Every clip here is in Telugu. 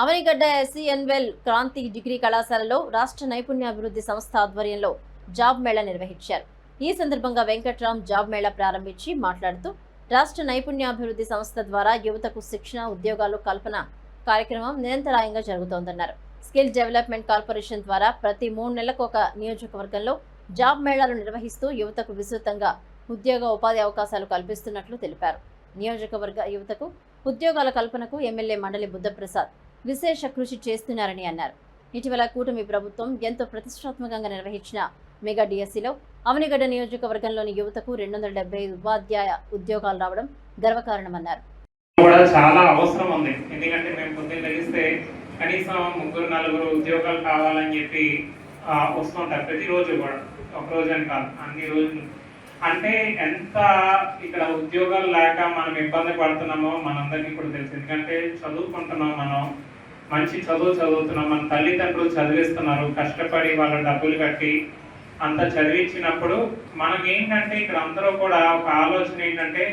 అవనిగడ్డ ఎస్సీఎన్వెల్ క్రాంతి డిగ్రీ కళాశాలలో రాష్ట్ర నైపుణ్యాభివృద్ధి సంస్థ ఆధ్వర్యంలో జాబ్ మేళా నిర్వహించారు. ఈ సందర్భంగా వెంకట్రామ్ జాబ్ మేళా ప్రారంభించి మాట్లాడుతూ రాష్ట్ర నైపుణ్యాభివృద్ధి సంస్థ ద్వారా యువతకు శిక్షణ ఉద్యోగాలు కల్పన కార్యక్రమం నిరంతరాయంగా జరుగుతోందన్నారు. స్కిల్ డెవలప్మెంట్ కార్పొరేషన్ ద్వారా ప్రతి మూడు నెలలకు ఒక నియోజకవర్గంలో జాబ్ మేళాలు నిర్వహిస్తూ యువతకు విస్తృతంగా ఉద్యోగ ఉపాధి అవకాశాలు కల్పిస్తున్నట్లు తెలిపారు. నియోజకవర్గ యువతకు ఉద్యోగాల కల్పనకు ఎమ్మెల్యే మండలి బుద్ధప్రసాద్ విశేష కృషి చేస్తున్నారని అన్నారు. ఇటీవల కూటమి ప్రభుత్వం ఎంతో ప్రతిష్టాత్మకంగా నిర్వహించిన మెగా డిఎస్సిలో అవనిగడ్డ నియోజకవర్గంలోని యువతకు రెండు వందల డెబ్బై ఐదు ఉపాధ్యాయ ఉద్యోగాలు రావడం గర్వకారణమన్నారు. కూడా చాలా అవసరం ఉంది. ఎందుకంటే మేము పొద్దున్న లెగిస్తే కనీసం ముగ్గురు నలుగురు ఉద్యోగాలు కావాలని చెప్పి వస్తుంటారు ప్రతిరోజు కూడా. ఒక రోజు అని కాదు. అన్ని రోజులు అంటే ఎంత ఇక్కడ ఉద్యోగాలు లేక మనం ఇబ్బంది పడుతున్నామో మనందరికీ కూడా తెలుసు. ఎందుకంటే చదువుకుంటున్నాం మనం మంచి చదువు చదువుతున్నాం మన తల్లిదండ్రులు చదివిస్తున్నారు కష్టపడి వాళ్ళ డబ్బులు కట్టి అంత చదివించినప్పుడు మనకి ఏంటంటే ఇక్కడ అందరూ కూడా ఒక ఆలోచన ఏంటంటే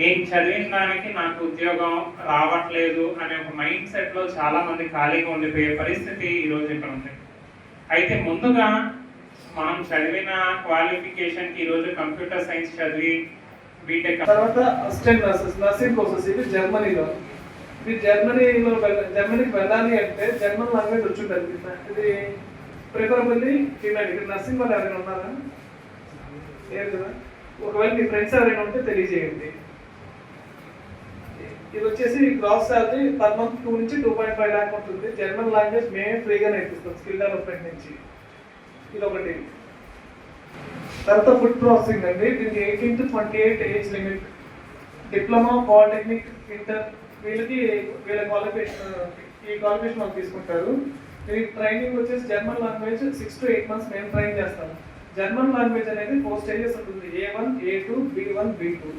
నేను చదివిన దానికి నాకు ఉద్యోగం రావట్లేదు అనే ఒక మైండ్ సెట్లో చాలామంది ఖాళీగా ఉండిపోయే పరిస్థితి ఈ రోజు ఇక్కడ ఉంది. అయితే ముందుగా మనం చదివిన క్వాలిఫికేషన్కి ఈ రోజు కంప్యూటర్ సైన్స్ చదివి బీటెక్ తర్వాత అసిస్టెంట్ నర్సెస్ నర్సింగ్ కోర్సెస్ ఇది జర్మనీలో ఇది జర్మనీలో జర్మనీకి వెళ్ళాలి అంటే జర్మన్ లాంగ్వేజ్ వచ్చి ఇది ప్రిఫరబుల్లీ ఫీమేల్ ఇక్కడ నర్సింగ్ వాళ్ళు ఎవరైనా ఉన్నారా? లేదు కదా? ఒకవేళ మీ ఫ్రెండ్స్ ఎవరైనా ఉంటే తెలియజేయండి. ఇది వచ్చేసి gross salary per month two నుంచి టూ పాయింట్ ఫైవ్ ల్యాక్ ఉంటుంది. జర్మన్ లాంగ్వేజ్ మేమే ఫ్రీగా నేర్పిస్తాం స్కిల్ డెవలప్మెంట్ నుంచి. ఇది ఒకటి తర్వాత ఫుడ్ ప్రాసెసింగ్ అండి. దీనికి eighteen to twenty eight age limit diploma polytechnic inter వీళ్ళకి వీళ్ళ క్వాలిఫికేషన్ ఈ క్వాలిఫికేషన్ వాళ్ళు తీసుకుంటారు. దీనికి ట్రైనింగ్ వచ్చేసి German language six to eight months మేము ట్రైన్ చేస్తాము. జర్మన్ లాంగ్వేజ్ అనేది ఫోర్ స్టేజెస్ ఉంటుంది. A one A two B one B two